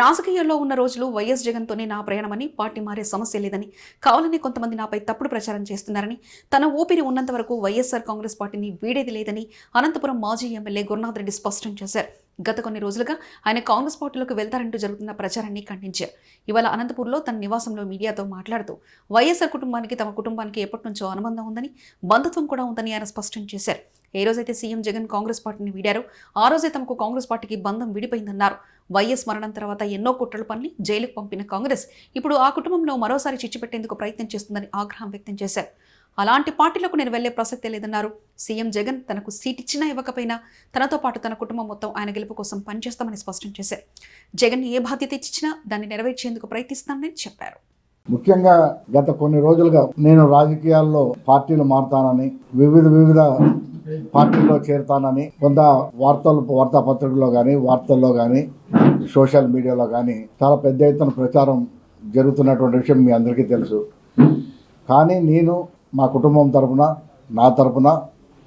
రాజకీయాల్లో ఉన్న రోజులు వైఎస్ జగన్తోనే నా ప్రయాణమని పార్టీ మారే సమస్య లేదని కావాలని కొంతమంది నాపై తప్పుడు ప్రచారం చేస్తున్నారని తన ఊపిరి ఉన్నంత వరకు వైఎస్ఆర్ కాంగ్రెస్ పార్టీని వీడేది లేదని అనంతపురం మాజీ ఎమ్మెల్యే గురునాథ్ రెడ్డి స్పష్టం చేశారు. గత కొన్ని రోజులుగా ఆయన కాంగ్రెస్ పార్టీలోకి వెళ్తారంటూ జరుగుతున్న ప్రచారాన్ని ఖండించారు. ఇవాళ అనంతపూర్లో తన నివాసంలో మీడియాతో మాట్లాడుతూ వైఎస్ఆర్ కుటుంబానికి తమ కుటుంబానికి ఎప్పటి నుంచో అనుబంధం ఉందని బంధుత్వం కూడా ఉందని ఆయన స్పష్టం చేశారు. ఏ రోజైతే సీఎం జగన్ కాంగ్రెస్ పార్టీని వీడారో ఆ రోజే తమకు కాంగ్రెస్ పార్టీకి బంధం విడిపోయిందన్నారు. వైఎస్ మరణం తర్వాత ఎన్నో కుట్రలు పన్ని జైలుకు పంపిన కాంగ్రెస్ ఇప్పుడు ఆ కుటుంబంలో మరోసారి చిచ్చిపెట్టేందుకు ప్రయత్నం చేస్తుందని ఆగ్రహం వ్యక్తం చేశారు. అలాంటి పార్టీలకు నేను వెళ్ళే ప్రసక్తే లేదన్నారు. సీఎం జగన్ తనకు సీట్ ఇచ్చినా ఇవ్వకపోయినా తనతో పాటు తన కుటుంబం మొత్తం ఆయన గెలుపు కోసం పనిచేస్తామని స్పష్టం చేశారు. జగన్ ఏ బాధ్యత ఇచ్చినా దాన్ని నెరవేర్చేందుకు ప్రయత్నిస్తానని చెప్పారు. ముఖ్యంగా గత కొన్ని రోజులుగా నేను రాజకీయాల్లో పార్టీలు మారుతానని వివిధ వివిధ పార్టీల్లో చేరుతానని కొంత వార్తలు వార్తాపత్రికల్లో కానీ వార్తల్లో కానీ సోషల్ మీడియాలో కానీ చాలా పెద్ద ఎత్తున ప్రచారం జరుగుతున్నటువంటి విషయం మీ అందరికీ తెలుసు. కానీ నేను మా కుటుంబం తరపున నా తరపున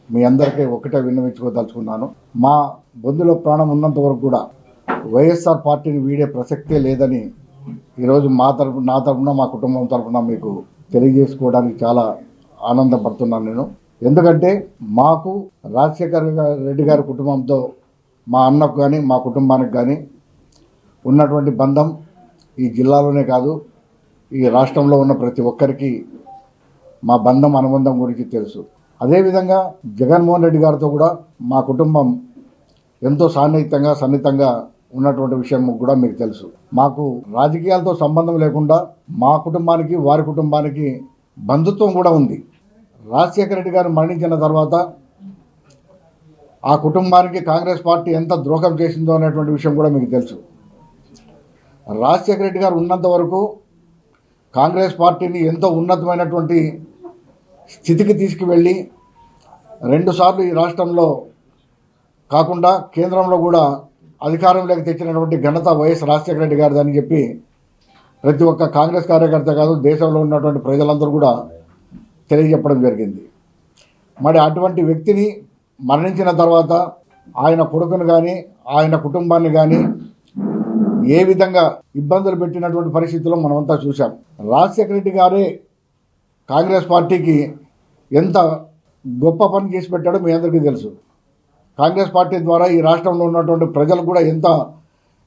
మీ అందరికీ ఒకటే విన్నవించుకోదలుచుకున్నాను. మా బొందులో ప్రాణం ఉన్నంత వరకు కూడా వైఎస్ఆర్ పార్టీని వీడే ప్రసక్తే లేదని ఈరోజు మా తరపు నా తరపున మా కుటుంబం తరపున మీకు తెలియజేసుకోవడానికి చాలా ఆనందపడుతున్నాను నేను. ఎందుకంటే మాకు రాజశేఖర్ రెడ్డి గారి కుటుంబంతో మా అన్నకు కానీ మా కుటుంబానికి కానీ ఉన్నటువంటి బంధం ఈ జిల్లాలోనే కాదు ఈ రాష్ట్రంలో ఉన్న ప్రతి ఒక్కరికి మా బంధం అనుబంధం గురించి తెలుసు. అదేవిధంగా జగన్మోహన్ రెడ్డి గారితో కూడా మా కుటుంబం ఎంతో సాన్నిహితంగా సన్నిహితంగా ఉన్నటువంటి విషయం కూడా మీకు తెలుసు. మాకు రాజకీయాలతో సంబంధం లేకుండా మా కుటుంబానికి వారి కుటుంబానికి బంధుత్వం కూడా ఉంది. రాజశేఖర రెడ్డి గారు మరణించిన తర్వాత ఆ కుటుంబానికి కాంగ్రెస్ పార్టీ ఎంత ద్రోహం చేసిందో అనేటువంటి విషయం కూడా మీకు తెలుసు. రాజశేఖర రెడ్డి గారు ఉన్నంత వరకు కాంగ్రెస్ పార్టీని ఎంతో ఉన్నతమైనటువంటి స్థితికి తీసుకువెళ్ళి రెండుసార్లు ఈ రాష్ట్రంలో కాకుండా కేంద్రంలో కూడా అధికారంలోకి తెచ్చినటువంటి ఘనత వైఎస్ రాజశేఖర రెడ్డి గారిదని చెప్పి ప్రతి ఒక్క కాంగ్రెస్ కార్యకర్త కాదు దేశంలో ఉన్నటువంటి ప్రజలందరూ కూడా తెలియజెప్పడం జరిగింది. మరి అటువంటి వ్యక్తిని మరణించిన తర్వాత ఆయన కొడుకును కానీ ఆయన కుటుంబాన్ని కానీ ఏ విధంగా ఇబ్బందులు పెట్టినటువంటి పరిస్థితుల్లో మనమంతా చూసాం రాజశేఖర రెడ్డి గారే కాంగ్రెస్ పార్టీకి ఎంత గొప్ప పని చేసి పెట్టాడో మీ అందరికీ తెలుసు. కాంగ్రెస్ పార్టీ ద్వారా ఈ రాష్ట్రంలో ఉన్నటువంటి ప్రజలు కూడా ఎంత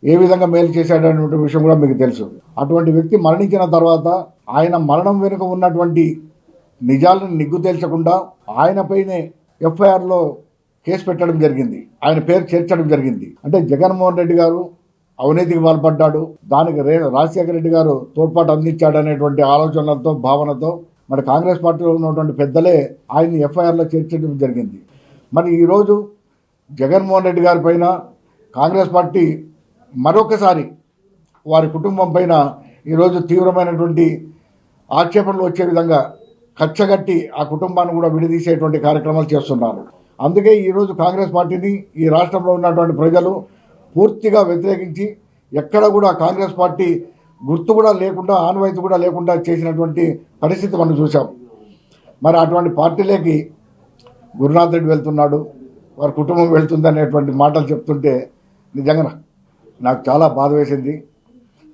ఏ విధంగా మేలు చేశాడనేటువంటి విషయం కూడా మీకు తెలుసు. అటువంటి వ్యక్తి మరణించిన తర్వాత ఆయన మరణం వెనుక ఉన్నటువంటి నిజాలను నిగ్గు తేల్చకుండా ఆయనపైనే ఎఫ్ఐఆర్లో కేసు పెట్టడం జరిగింది. ఆయన పేరు చేర్చడం జరిగింది. అంటే జగన్మోహన్ రెడ్డి గారు అవినీతికి పాల్పడ్డాడు. దానికి రే రాజశేఖర రెడ్డి గారు తోడ్పాటు అందించాడు అనేటువంటి ఆలోచనలతో భావనతో మరి కాంగ్రెస్ పార్టీలో ఉన్నటువంటి పెద్దలే ఆయన్ని ఎఫ్ఐఆర్లో చేర్చడం జరిగింది. మరి ఈరోజు జగన్మోహన్ రెడ్డి గారి పైన కాంగ్రెస్ పార్టీ మరొకసారి వారి కుటుంబం పైన ఈరోజు తీవ్రమైనటువంటి ఆక్షేపణలు వచ్చే విధంగా కచ్చగట్టి ఆ కుటుంబాన్ని కూడా విడదీసేటువంటి కార్యక్రమాలు చేస్తున్నారు. అందుకే ఈరోజు కాంగ్రెస్ పార్టీని ఈ రాష్ట్రంలో ఉన్నటువంటి ప్రజలు పూర్తిగా వ్యతిరేకించి ఎక్కడ కూడా కాంగ్రెస్ పార్టీ గుర్తు కూడా లేకుండా ఆన్వాయితీ కూడా లేకుండా చేసినటువంటి పరిస్థితి మనం చూసాం మరి అటువంటి పార్టీలోకి గురునాథ్ రెడ్డి వెళ్తున్నాడు వారి కుటుంబం వెళ్తుంది అనేటువంటి మాటలు చెప్తుంటే నిజంగా నాకు చాలా బాధ వేసింది.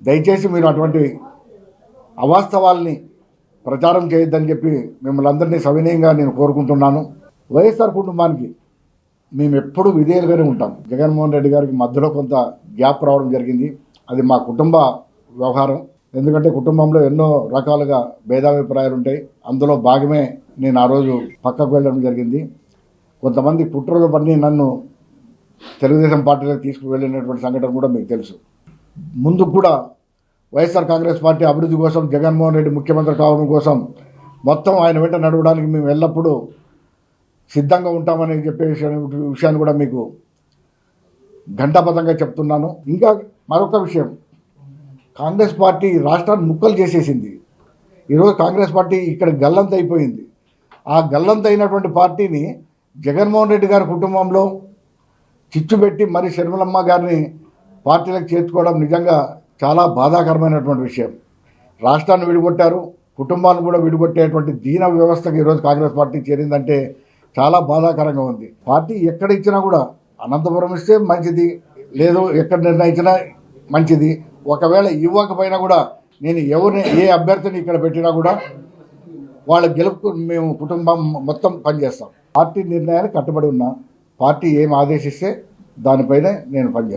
దయచేసి మీరు అటువంటి అవాస్తవాల్ని ప్రచారం చేయొద్దని చెప్పి మిమ్మల్ని అందరినీ సవినయంగా నేను కోరుకుంటున్నాను. వైఎస్ఆర్ కుటుంబానికి మేము ఎప్పుడూ విధేయులుగానే ఉంటాం. జగన్మోహన్ రెడ్డి గారికి మధ్యలో కొంత గ్యాప్ రావడం జరిగింది. అది మా కుటుంబ వ్యవహారం. ఎందుకంటే కుటుంబంలో ఎన్నో రకాలుగా భేదాభిప్రాయాలు ఉంటాయి అందులో భాగమే నేను ఆ రోజు పక్కకు వెళ్ళడం జరిగింది. కొంతమంది కుట్రలు పని నన్ను తెలుగుదేశం పార్టీలోకి తీసుకువెళ్ళినటువంటి సంఘటన కూడా మీకు తెలుసు. ముందు కూడా వైఎస్ఆర్ కాంగ్రెస్ పార్టీ అభివృద్ధి కోసం జగన్మోహన్ రెడ్డి ముఖ్యమంత్రి కావడం కోసం మొత్తం ఆయన వెంట నడవడానికి మేము ఎల్లప్పుడూ సిద్ధంగా ఉంటామని చెప్పే విషయం విషయాన్ని కూడా మీకు ఘంటాపథంగా చెప్తున్నాను. ఇంకా మరొక విషయం. కాంగ్రెస్ పార్టీ రాష్ట్రాన్ని ముక్కలు చేసేసింది. ఈరోజు కాంగ్రెస్ పార్టీ ఇక్కడ గల్లంత అయిపోయింది. ఆ గల్లంత అయినటువంటి పార్టీని జగన్మోహన్ రెడ్డి గారి కుటుంబంలో చిచ్చు పెట్టి మరి శర్మలమ్మ గారిని పార్టీలకు చేర్చుకోవడం నిజంగా చాలా బాధాకరమైనటువంటి విషయం. రాష్ట్రాన్ని విడిగొట్టారు కుటుంబాన్ని కూడా విడిగొట్టేటువంటి దీన వ్యవస్థకు ఈరోజు కాంగ్రెస్ పార్టీ చేరిందంటే చాలా బాధాకరంగా ఉంది. పార్టీ ఎక్కడ ఇచ్చినా కూడా అనంతపురం ఇస్తే మంచిది లేదు ఎక్కడ నిర్ణయించినా మంచిది ఒకవేళ ఇవ్వకపోయినా కూడా నేను ఎవరిని ఏ అభ్యర్థిని ఇక్కడ పెట్టినా కూడా వాళ్ళ గెలుపుకు మేము కుటుంబం మొత్తం పనిచేస్తాం. పార్టీ నిర్ణయానికి కట్టుబడి ఉన్నా పార్టీ ఏం ఆదేశిస్తే దానిపైనే నేను పనిచేస్తాను.